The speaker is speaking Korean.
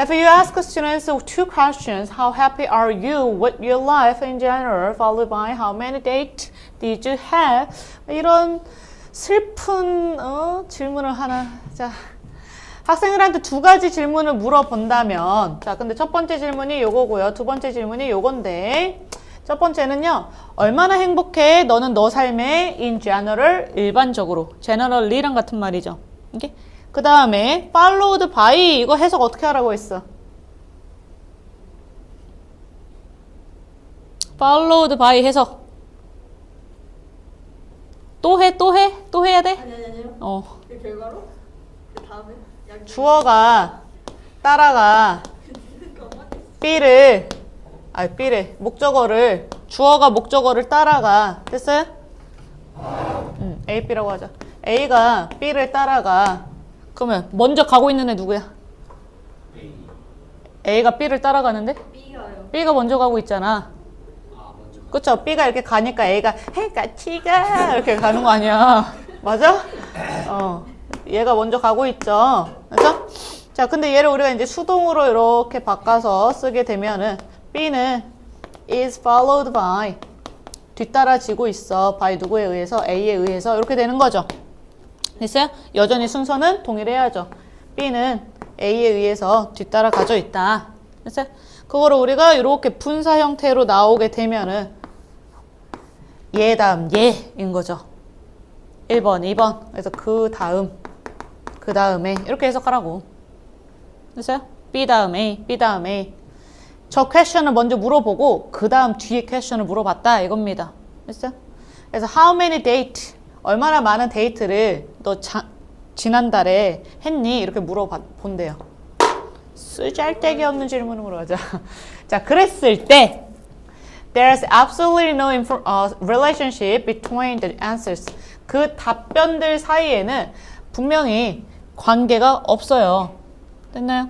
If you ask students two questions, how happy are you with your life in general, followed by how many dates did you have? 이런 슬픈 어, 질문을 하나. 자, 학생들한테 두 가지 질문을 물어본다면, 자, 근데 첫 번째 질문이 요거고요. 두 번째 질문이 요건데, 첫 번째는요, 얼마나 행복해? 너는 너 삶에 in general 일반적으로, generally랑 같은 말이죠. 이게 그 다음에 followed by 이거 해석 어떻게 하라고 했어? followed by 해석. 또 해, 또 해, 또 해야 돼? 아니 아니 아니요. 어. 그 결과로 그 다음에 약 주어가 따라가 B를 아 B를 목적어를 주어가 목적어를 따라가 됐어요? 음, A, B라고 하자. A가 B를 따라가. 그러면 먼저 가고 있는 애 누구야? A가 B를 따라가는데 B가요. B가 먼저 가고 있잖아. 그쵸? B가 이렇게 가니까 A가 해 같이 가 이렇게 가는 거 아니야? 맞아? 어. 얘가 먼저 가고 있죠. 그죠? 자, 근데 얘를 우리가 이제 수동으로 이렇게 바꿔서 쓰게 되면은 B는 is followed by 뒤따라지고 있어. by 누구에 의해서? A에 의해서 이렇게 되는 거죠. 됐어요? 여전히 순서는 동일해야죠. B는 A에 의해서 뒤따라 가져 있다. 됐어요? 그거를 우리가 이렇게 분사 형태로 나오게 되면은 얘 다음 얘인 거죠. 1번, 2번. 그래서 그 다음, 그 다음에 이렇게 해석하라고. 됐어요? B 다음 A, B 다음 A. 저 퀘션을 먼저 물어보고 그 다음 뒤에 퀘션을 물어봤다 이겁니다. 됐어요? 그래서 how many date 얼마나 많은 데이트를 너 자, 지난달에 했니? 이렇게 물어본대요. 쓰잘데기 없는 질문을 물어보자. 자, 그랬을 때 There's absolutely no 어, relationship between the answers. 그 답변들 사이에는 분명히 관계가 없어요. 됐나요?